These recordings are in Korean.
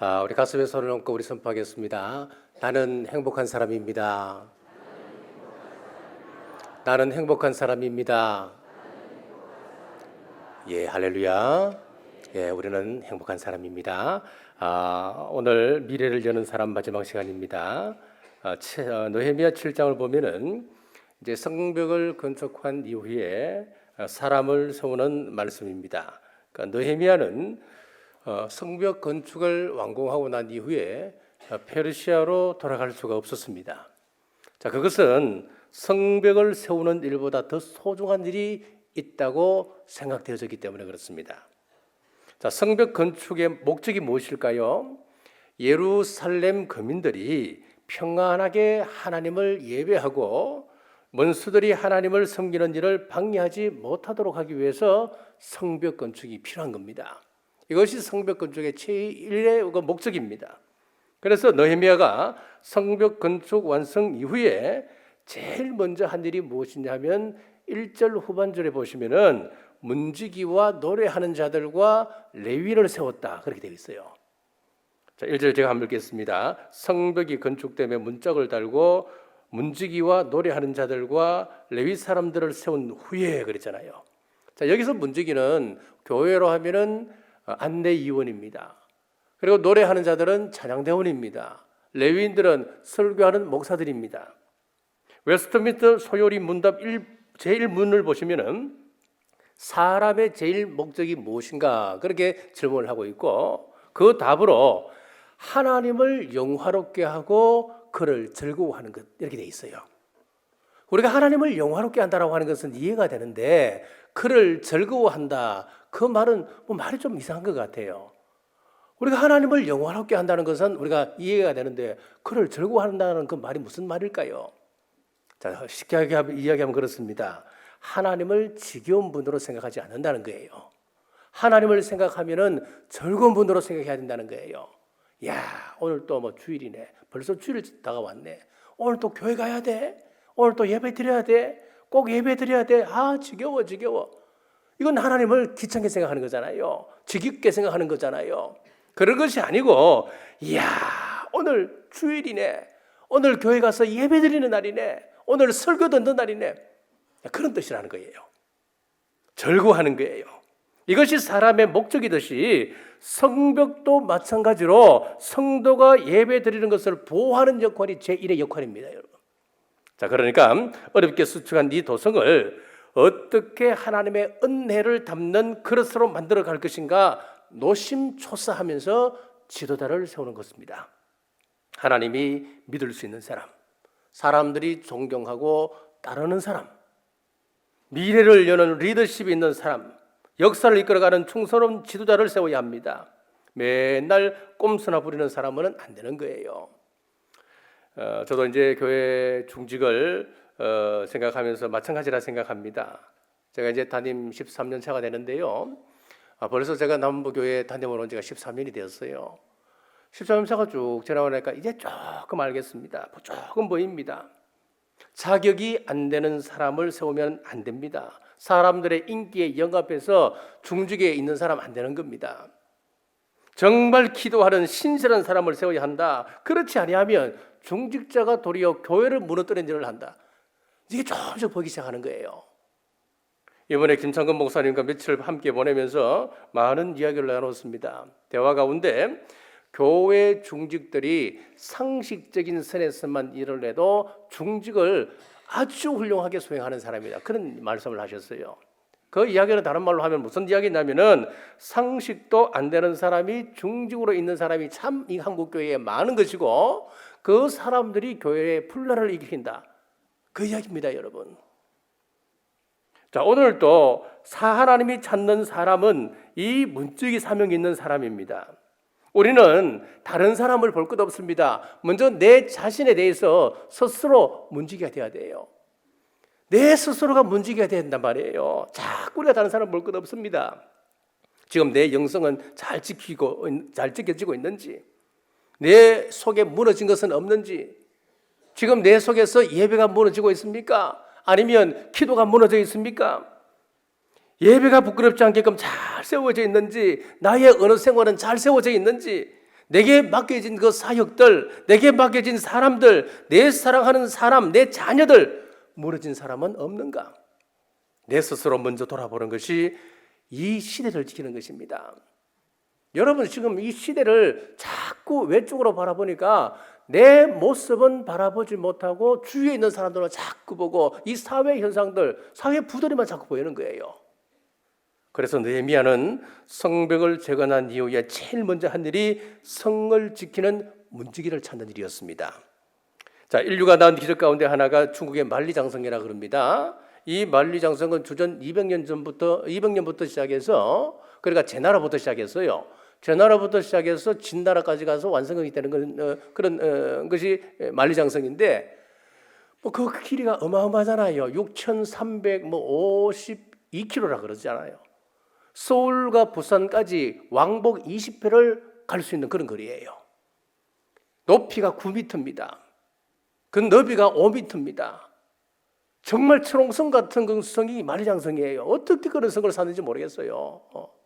아, 우리 가슴에 손을 얹고 우리 선포하겠습니다. 나는 행복한 사람입니다. 나는 행복한 사람입니다. 예, 할렐루야. 예, 우리는 행복한 사람입니다. 아, 오늘 미래를 여는 사람 마지막 시간입니다. 아, 치- 어, 느헤미야 7장을 보면은 이제 성벽을 건축한 이후에 어, 사람을 세우는 말씀입니다. 그러니까 느헤미야는 어, 성벽 건축을 완공하고 난 이후에 어, 페르시아로 돌아갈 수가 없었습니다. 자, 그것은 성벽을 세우는 일보다 더 소중한 일이 있다고 생각되어졌기 때문에 그렇습니다. 자, 성벽 건축의 목적이 무엇일까요? 예루살렘 거민들이 평안하게 하나님을 예배하고 원수들이 하나님을 섬기는 일을 방해하지 못하도록 하기 위해서 성벽 건축이 필요한 겁니다. 이것이 성벽 건축의 제1의 그 목적입니다. 그래서 너헤미야가 성벽 건축 완성 이후에 제일 먼저 한 일이 무엇이냐면 1절 후반절에 보시면은 문지기와 노래하는 자들과 레위를 세웠다. 그렇게 되어 있어요. 자, 1절 제가 한번 읽겠습니다. 성벽이 건축되며 문짝을 달고 문지기와 노래하는 자들과 레위 사람들을 세운 후에 그랬잖아요. 자, 여기서 문지기는 교회로 하면은 어, 안내위원입니다. 그리고 노래하는 자들은 찬양대원입니다. 레위인들은 설교하는 목사들입니다. 웨스트민스터 소요리 문답 1, 제1문을 보시면은 사람의 제일 목적이 무엇인가 그렇게 질문을 하고 있고 그 답으로 하나님을 영화롭게 하고 그를 즐거워하는 것 이렇게 돼 있어요. 우리가 하나님을 영화롭게 한다라고 하는 것은 이해가 되는데 그를 즐거워한다 그 말은 뭐 말이 좀 이상한 것 같아요. 우리가 하나님을 영화롭게 한다는 것은 우리가 이해가 되는데 그를 즐거워한다는 그 말이 무슨 말일까요? 자 쉽게 하면- 이야기하면 그렇습니다. 하나님을 지겨운 분으로 생각하지 않는다는 거예요. 하나님을 생각하면은 즐거운 분으로 생각해야 된다는 거예요. 야, 오늘 또 뭐 주일이네. 벌써 주일 다가왔네. 오늘 또 교회 가야 돼. 오늘 또 예배 드려야 돼. 꼭 예배 드려야 돼. 아, 지겨워, 지겨워. 이건 하나님을 귀찮게 생각하는 거잖아요. 지겹게 생각하는 거잖아요. 그런 것이 아니고, 이야, 오늘 주일이네. 오늘 교회 가서 예배 드리는 날이네. 오늘 설교 듣는 날이네. 그런 뜻이라는 거예요. 즐거워하는 거예요. 이것이 사람의 목적이듯이 성벽도 마찬가지로 성도가 예배 드리는 것을 보호하는 역할이 제1의 역할입니다, 여러분. 자, 그러니까 어렵게 수축한 이 도성을 어떻게 하나님의 은혜를 담는 그릇으로 만들어 갈 것인가 노심초사하면서 지도자를 세우는 것입니다. 하나님이 믿을 수 있는 사람, 사람들이 존경하고 따르는 사람, 미래를 여는 리더십이 있는 사람, 역사를 이끌어가는 충성스러운 지도자를 세워야 합니다. 맨날 꼼수나 부리는 사람은 안 되는 거예요. 어, 저도 이제 교회 중직을 어, 생각하면서 마찬가지라 생각합니다. 제가 이제 담임 13년 차가 되는데요. 아, 벌써 제가 남부교회 담임을 온 지가 13년이 되었어요. 13년 차가 쭉 지나가니까 이제 조금 알겠습니다. 조금 보입니다. 자격이 안 되는 사람을 세우면 안 됩니다. 사람들의 인기에 영합해서 중직에 있는 사람 안 되는 겁니다. 정말 기도하는 신실한 사람을 세워야 한다. 그렇지 아니하면 중직자가 도리어 교회를 무너뜨리는 일을 한다. 이게 조금씩 보기 시작하는 거예요. 이번에 김창근 목사님과 며칠 함께 보내면서 많은 이야기를 나눴습니다. 대화 가운데 교회 중직들이 상식적인 선에서만 일을 해도 중직을 아주 훌륭하게 수행하는 사람이다. 그런 말씀을 하셨어요. 그 이야기는 다른 말로 하면 무슨 이야기냐면은 상식도 안 되는 사람이 중직으로 있는 사람이 참 이 한국 교회에 많은 것이고 그 사람들이 교회의 분란을 일으킨다. 그 이야기입니다, 여러분. 자, 오늘 또사 하나님이 찾는 사람은 이 문지기 사명이 있는 사람입니다. 우리는 다른 사람을 볼 것 없습니다. 먼저 내 자신에 대해서 스스로 문지기가 돼야 돼요. 내 스스로가 문지기가 된단 말이에요. 자꾸 우리가 다른 사람 볼 것 없습니다. 지금 내 영성은 잘 지키고 잘 지켜지고 있는지, 내 속에 무너진 것은 없는지, 지금 내 속에서 예배가 무너지고 있습니까? 아니면 기도가 무너져 있습니까? 예배가 부끄럽지 않게끔 잘 세워져 있는지, 나의 언어 생활은 잘 세워져 있는지, 내게 맡겨진 그 사역들, 내게 맡겨진 사람들, 내 사랑하는 사람, 내 자녀들 무너진 사람은 없는가? 내 스스로 먼저 돌아보는 것이 이 시대를 지키는 것입니다. 여러분 지금 이 시대를 자꾸 외쪽으로 바라보니까 내 모습은 바라보지 못하고 주위에 있는 사람들은 자꾸 보고 이 사회 현상들, 사회 부조리만 자꾸 보이는 거예요. 그래서 느헤미야는 성벽을 재건한 이후에 제일 먼저 한 일이 성을 지키는 문지기를 찾는 일이었습니다. 자, 인류가 낳은 기적 가운데 하나가 중국의 만리장성이라 그럽니다. 이 만리장성은 주전 200년 전부터 200년부터 시작해서 그러니까 제 나라부터 시작했어요. 제 나라부터 시작해서 진 나라까지 가서 완성이 되는 건, 어, 그런 어, 것이 만리장성인데 뭐 그 길이가 어마어마하잖아요. 6,352km라 그러잖아요. 서울과 부산까지 왕복 20회를 갈 수 있는 그런 거리예요. 높이가 9m입니다. 그 너비가 5m입니다. 정말 철옹성 같은 그 성이 만리장성이에요. 어떻게 그런 성을 사는지 모르겠어요. 어.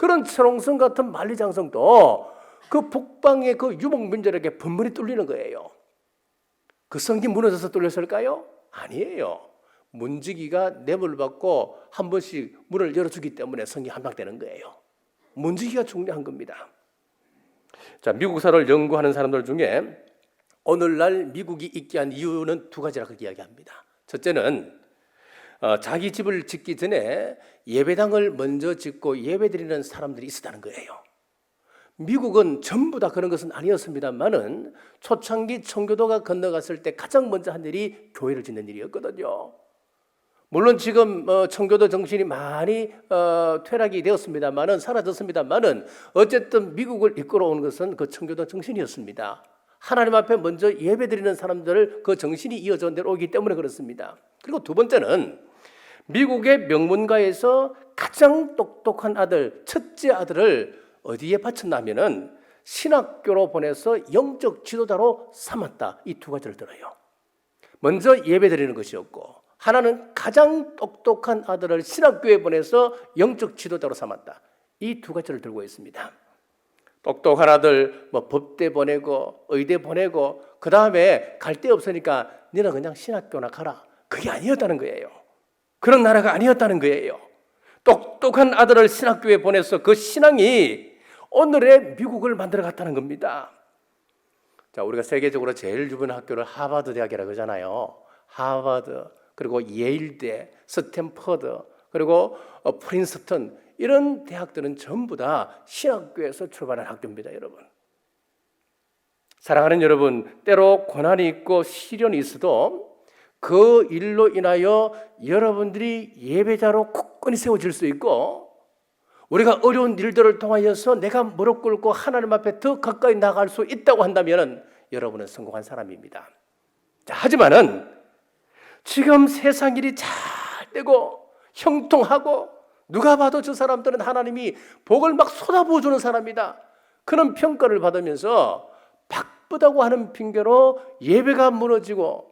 그런 철옹성 같은 만리장성도 그 북방의 그 유목민들에게 번번이 뚫리는 거예요. 그 성이 무너져서 뚫렸을까요? 아니에요. 문지기가 뇌물 받고 한 번씩 문을 열어주기 때문에 성이 함락되는 거예요. 문지기가 중요한 겁니다. 자, 미국사를 연구하는 사람들 중에 오늘날 미국이 있게 한 이유는 두 가지라고 이야기합니다. 첫째는 어, 자기 집을 짓기 전에 예배당을 먼저 짓고 예배드리는 사람들이 있었다는 거예요. 미국은 전부 다 그런 것은 아니었습니다만은 초창기 청교도가 건너갔을 때 가장 먼저 한 일이 교회를 짓는 일이었거든요. 물론 지금 어, 청교도 정신이 많이 어, 퇴락이 되었습니다만은 사라졌습니다만은 어쨌든 미국을 이끌어온 것은 그 청교도 정신이었습니다. 하나님 앞에 먼저 예배드리는 사람들을 그 정신이 이어져 내려오기 때문에 그렇습니다. 그리고 두 번째는 미국의 명문가에서 가장 똑똑한 아들, 첫째 아들을 어디에 바쳤냐면은 신학교로 보내서 영적 지도자로 삼았다. 이 두 가지를 들어요. 먼저 예배 드리는 것이었고 하나는 가장 똑똑한 아들을 신학교에 보내서 영적 지도자로 삼았다. 이 두 가지를 들고 있습니다. 똑똑한 아들 뭐 법대 보내고 의대 보내고 그 다음에 갈 데 없으니까 너는 그냥 신학교나 가라. 그게 아니었다는 거예요. 그런 나라가 아니었다는 거예요. 똑똑한 아들을 신학교에 보내서 그 신앙이 오늘의 미국을 만들어 갔다는 겁니다. 자, 우리가 세계적으로 제일 유명한 학교를 하버드 대학이라고 하잖아요. 하버드, 그리고 예일대, 스탠퍼드, 그리고 어, 프린스턴 이런 대학들은 전부 다 신학교에서 출발한 학교입니다, 여러분. 사랑하는 여러분, 때로 고난이 있고 시련이 있어도 그 일로 인하여 여러분들이 예배자로 굳건히 세워질 수 있고 우리가 어려운 일들을 통하여서 내가 무릎 꿇고 하나님 앞에 더 가까이 나갈 수 있다고 한다면 여러분은 성공한 사람입니다. 자, 하지만은 지금 세상 일이 잘 되고 형통하고 누가 봐도 저 사람들은 하나님이 복을 막 쏟아부어 주는 사람이다. 그런 평가를 받으면서 바쁘다고 하는 핑계로 예배가 무너지고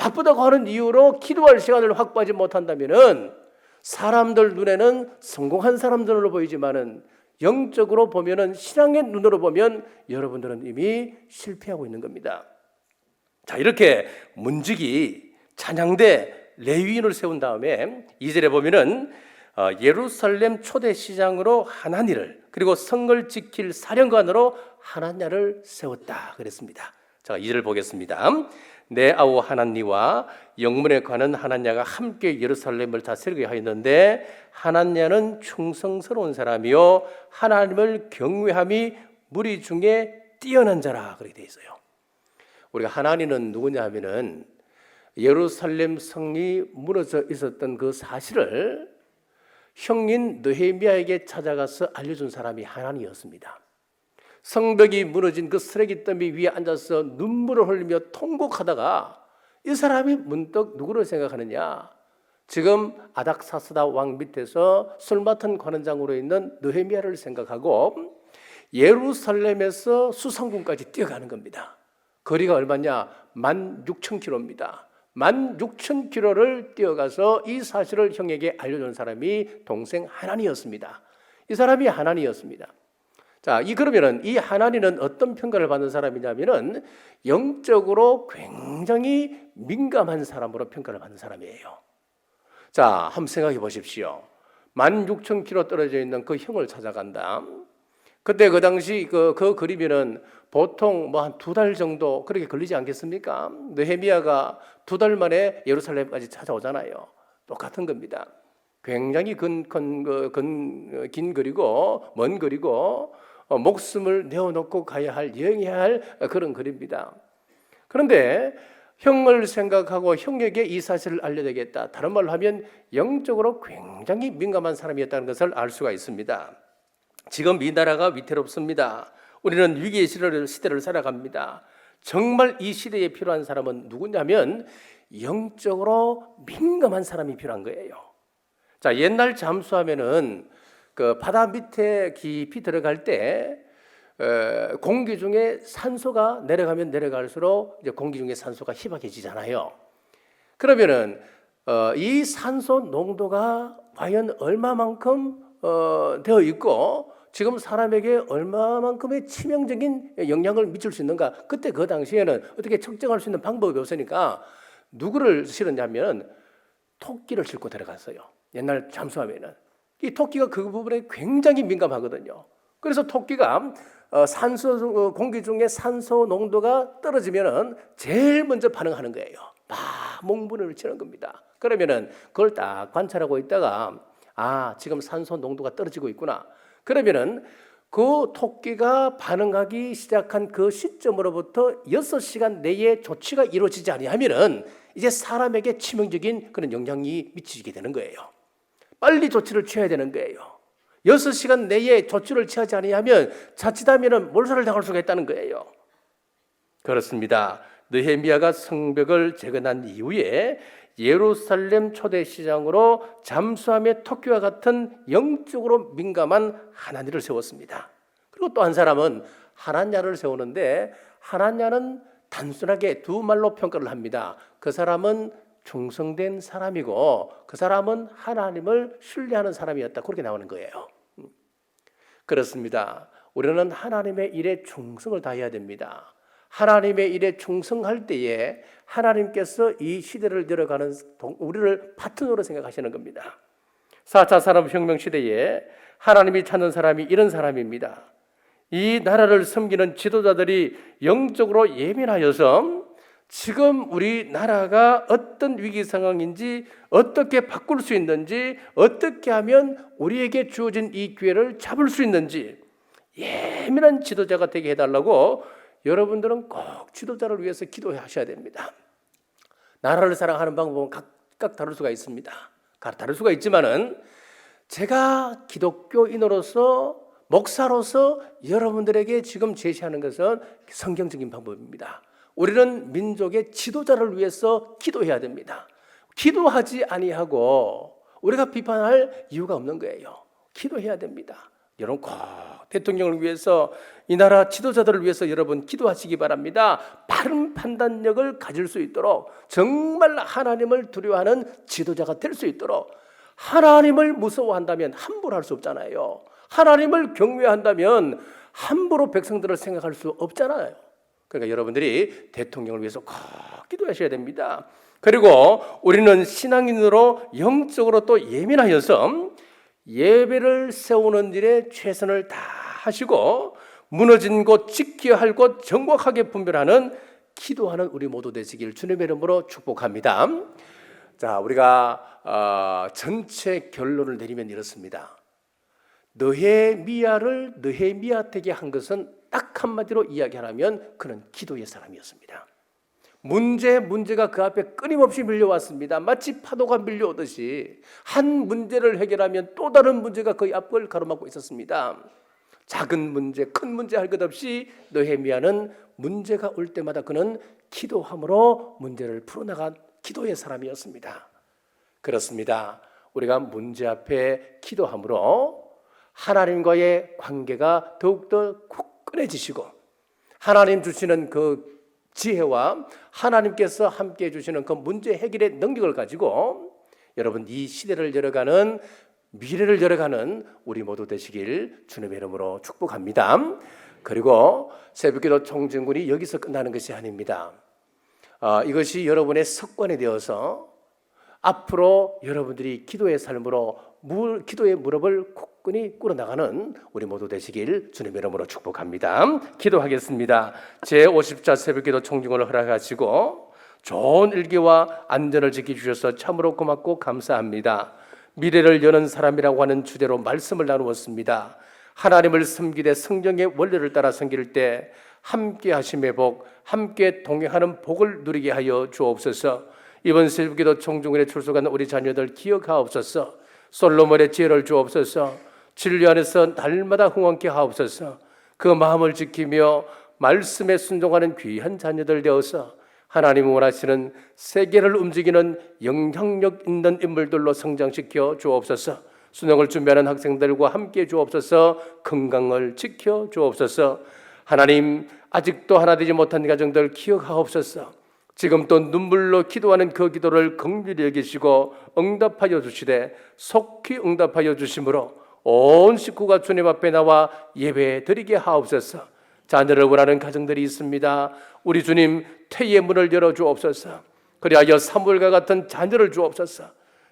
바쁘다고 하는 이유로 기도할 시간을 확보하지 못한다면은 사람들 눈에는 성공한 사람들로 보이지만은 영적으로 보면은 신앙의 눈으로 보면 여러분들은 이미 실패하고 있는 겁니다. 자, 이렇게 문직이 찬양대 레위인을 세운 다음에 이절에 보면은 어, 예루살렘 초대 시장으로 하나니를 그리고 성을 지킬 사령관으로 하나냐를 세웠다 그랬습니다. 자, 이절 보겠습니다. 내 아우 하나니와 영문에 관한 하나냐가 함께 예루살렘을 다스리게 하였는데 하나냐는 충성스러운 사람이요 하나님을 경외함이 무리 중에 뛰어난 자라 그렇게 돼 있어요. 우리가 하나님은 누구냐 하면은 예루살렘 성이 무너져 있었던 그 사실을 형인 느헤미야에게 찾아가서 알려준 사람이 하나님이었습니다. 성벽이 무너진 그 쓰레기 더미 위에 앉아서 눈물을 흘리며 통곡하다가 이 사람이 문득 누구를 생각하느냐? 지금 아닥사스다 왕 밑에서 술 맡은 관원장으로 있는 느헤미야를 생각하고 예루살렘에서 수상군까지 뛰어가는 겁니다. 거리가 얼마냐? 만 육천 킬로입니다. 만 육천 킬로를 뛰어가서 이 사실을 형에게 알려준 사람이 동생 하나니였습니다. 이 사람이 하나니였습니다. 자, 이 그러면은 이 하나님은 어떤 평가를 받는 사람이냐면은 영적으로 굉장히 민감한 사람으로 평가를 받는 사람이에요. 자, 한번 생각해 보십시오. 16,000km 떨어져 있는 그 형을 찾아간다. 그때 그 당시 그, 그 그림에는 보통 뭐 한 두 달 정도 그렇게 걸리지 않겠습니까? 느헤미야가 두 달 만에 예루살렘까지 찾아오잖아요. 똑같은 겁니다. 굉장히 근, 근, 그, 근, 긴 거리고 먼 거리고 어, 목숨을 내어놓고 가야 할 여행해야 할 그런 거리입니다. 그런데 형을 생각하고 형에게 이 사실을 알려야겠다. 다른 말로 하면 영적으로 굉장히 민감한 사람이었다는 것을 알 수가 있습니다. 지금 이 나라가 위태롭습니다. 우리는 위기의 시대를 살아갑니다. 정말 이 시대에 필요한 사람은 누구냐면 영적으로 민감한 사람이 필요한 거예요. 자, 옛날 잠수하면은 그 바다 밑에 깊이 들어갈 때 에, 공기 중에 산소가 내려가면 내려갈수록 이제 공기 중에 산소가 희박해지잖아요. 그러면은 어, 이 산소 농도가 과연 얼마만큼 어, 되어 있고 지금 사람에게 얼마만큼의 치명적인 영향을 미칠 수 있는가? 그때 그 당시에는 어떻게 측정할 수 있는 방법이 없으니까 누구를 실었냐면 토끼를 싣고 들어갔어요. 옛날 잠수함에는 이 토끼가 그 부분에 굉장히 민감하거든요. 그래서 토끼가 어, 산소 어, 공기 중에 산소 농도가 떨어지면은 제일 먼저 반응하는 거예요. 막 몽분을 치는 겁니다. 그러면은 그걸 딱 관찰하고 있다가 아 지금 산소 농도가 떨어지고 있구나. 그러면은 그 토끼가 반응하기 시작한 그 시점으로부터 6시간 내에 조치가 이루어지지 아니하면은 이제 사람에게 치명적인 그런 영향이 미치게 되는 거예요. 빨리 조치를 취해야 되는 거예요. 6시간 내에 조치를 취하지 아니하면 자칫하면 몰살을 당할 수가 있다는 거예요. 그렇습니다. 느헤미야가 성벽을 재건한 이후에 예루살렘 초대 시장으로 잠수함의 토끼와 같은 영적으로 민감한 하나니를 세웠습니다. 그리고 또 한 사람은 하나냐를 세우는데 하나냐는 단순하게 두 말로 평가를 합니다. 그 사람은 충성된 사람이고 그 사람은 하나님을 신뢰하는 사람이었다. 그렇게 나오는 거예요. 음. 그렇습니다. 우리는 하나님의 일에 충성을 다해야 됩니다. 하나님의 일에 충성할 때에 하나님께서 이 시대를 열어가는 우리를 파트너로 생각하시는 겁니다. 4차 산업혁명 시대에 하나님이 찾는 사람이 이런 사람입니다. 이 나라를 섬기는 지도자들이 영적으로 예민하여서 지금 우리나라가 어떤 위기 상황인지 어떻게 바꿀 수 있는지 어떻게 하면 우리에게 주어진 이 기회를 잡을 수 있는지 예민한 지도자가 되게 해달라고 여러분들은 꼭 지도자를 위해서 기도하셔야 됩니다. 나라를 사랑하는 방법은 각각 다를 수가 있습니다. 다를 수가 있지만은 제가 기독교인으로서 목사로서 여러분들에게 지금 제시하는 것은 성경적인 방법입니다. 우리는 민족의 지도자를 위해서 기도해야 됩니다. 기도하지 아니하고 우리가 비판할 이유가 없는 거예요. 기도해야 됩니다. 여러분 꼭 대통령을 위해서 이 나라 지도자들을 위해서 여러분 기도하시기 바랍니다. 바른 판단력을 가질 수 있도록 정말 하나님을 두려워하는 지도자가 될 수 있도록 하나님을 무서워한다면 함부로 할 수 없잖아요. 하나님을 경외한다면 함부로 백성들을 생각할 수 없잖아요. 그러니까 여러분들이 대통령을 위해서 꼭 기도하셔야 됩니다. 그리고 우리는 신앙인으로 영적으로 또 예민하여서 예배를 세우는 일에 최선을 다하시고 무너진 곳 지켜야 할 곳 정확하게 분별하는 기도하는 우리 모두 되시길 주님의 이름으로 축복합니다. 자, 우리가 어, 전체 결론을 내리면 이렇습니다. 느헤미야를 느헤미야 되게 한 것은 딱 한마디로 이야기하면 그는 기도의 사람이었습니다. 문제 문제가 그 앞에 끊임없이 밀려왔습니다. 마치 파도가 밀려오듯이 한 문제를 해결하면 또 다른 문제가 그 앞을 가로막고 있었습니다. 작은 문제, 큰 문제 할 것 없이 느헤미야는 문제가 올 때마다 그는 기도함으로 문제를 풀어나간 기도의 사람이었습니다. 그렇습니다. 우리가 문제 앞에 기도함으로 하나님과의 관계가 더욱더 굳 건해지시고 하나님 주시는 그 지혜와 하나님께서 함께 해주시는 그 문제 해결의 능력을 가지고 여러분 이 시대를 열어가는 미래를 열어가는 우리 모두 되시길 주님의 이름으로 축복합니다. 그리고 새벽기도 총진군이 여기서 끝나는 것이 아닙니다. 아, 이것이 여러분의 습관이 되어서 앞으로 여러분들이 기도의 삶으로 물, 기도의 무릎을 굳건히 꿇어나가는 우리 모두 되시길 주님의 이름으로 축복합니다. 기도하겠습니다. 제50자 새벽기도 총중을 허락하시고 좋은 일기와 안전을 지켜주셔서 참으로 고맙고 감사합니다. 미래를 여는 사람이라고 하는 주제로 말씀을 나누었습니다. 하나님을 섬기되 성령의 원리를 따라 섬길 때 함께 하심의 복, 함께 동행하는 복을 누리게 하여 주옵소서. 이번 새벽기도 총중원에 출석한 우리 자녀들 기억하옵소서. 솔로몬의 지혜를 주옵소서. 진리 안에서 날마다 흥원케 하옵소서. 그 마음을 지키며 말씀에 순종하는 귀한 자녀들 되어서 하나님 원하시는 세계를 움직이는 영향력 있는 인물들로 성장시켜 주옵소서. 수능을 준비하는 학생들과 함께 주옵소서. 건강을 지켜 주옵소서. 하나님 아직도 하나 되지 못한 가정들 기억하옵소서. 지금 또 눈물로 기도하는 그 기도를 긍휼히 여기시고 응답하여 주시되 속히 응답하여 주심으로 온 식구가 주님 앞에 나와 예배 드리게 하옵소서. 자녀를 원하는 가정들이 있습니다. 우리 주님 태의 문을 열어 주옵소서. 그리하여 사물과 같은 자녀를 주옵소서.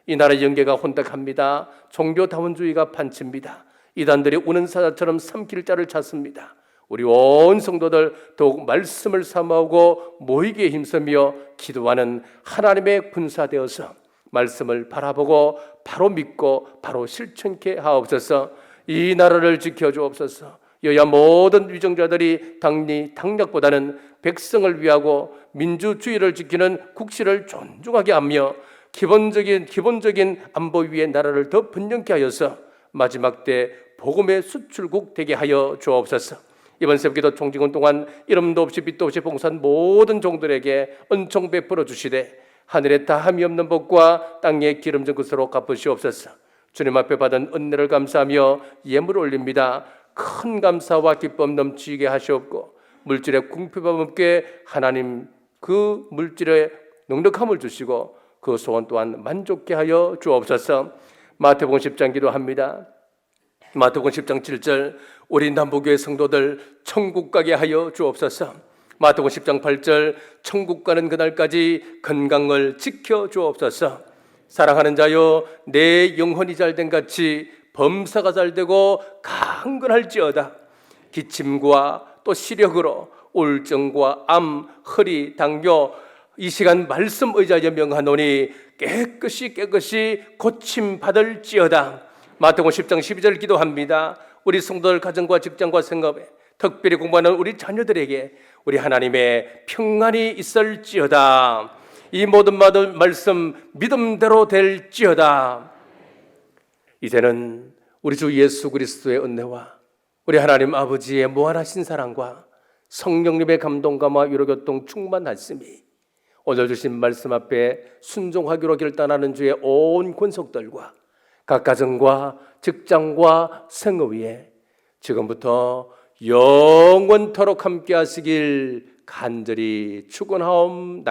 이 나라 영계가 혼탁합니다. 종교 다원주의가 판칩니다. 이단들이 우는 사자처럼 삼킬 자를 찾습니다. 우리 온 성도들 더욱 말씀을 삼아오고 모이게 힘쓰며 기도하는 하나님의 군사 되어서 말씀을 바라보고 바로 믿고 바로 실천케 하옵소서. 이 나라를 지켜 주옵소서. 여야 모든 위정자들이 당리 당략보다는 백성을 위하고 민주주의를 지키는 국시를 존중하게 하며 기본적인 기본적인 안보 위의 나라를 더 번영케 하여서 마지막 때 복음의 수출국 되게 하여 주옵소서. 이번 새벽기도 총징은 동안 이름도 없이 빛도 없이 봉사한 모든 종들에게 은총 베풀어 주시되 하늘에 다함이 없는 복과 땅의 기름진 것으로 갚으시옵소서. 주님 앞에 받은 은혜를 감사하며 예물 올립니다. 큰 감사와 기쁨 넘치게 하시옵고 물질의 궁핍함 없게 하나님 그 물질의 넉넉함을 주시고 그 소원 또한 만족케 하여 주옵소서. 마태복음 10장 기도합니다. 마태복음 10장 7절 우리 남부교회 성도들 천국 가게 하여 주옵소서. 마태복음 10장 8절 천국 가는 그날까지 건강을 지켜 주옵소서. 사랑하는 자여 내 영혼이 잘된 같이 범사가 잘되고 강건할지어다. 기침과 또 시력으로 우울증과 암, 허리, 당뇨 이 시간 말씀 의자에 명하노니 깨끗이 깨끗이 고침 받을지어다. 마태복음 10장 12절 기도합니다. 우리 성도들 가정과 직장과 생업에 특별히 공부하는 우리 자녀들에게 우리 하나님의 평안이 있을지어다. 이 모든 말씀 믿음대로 될지어다. 이제는 우리 주 예수 그리스도의 은혜와 우리 하나님 아버지의 무한하신 사랑과 성령님의 감동감화 위로교통 충만하심이 오늘 주신 말씀 앞에 순종하기로 결단하는 주의 온 권속들과 각 가정과 직장과 생업 위에 지금부터 영원토록 함께 하시길 간절히 축원하옵나이다.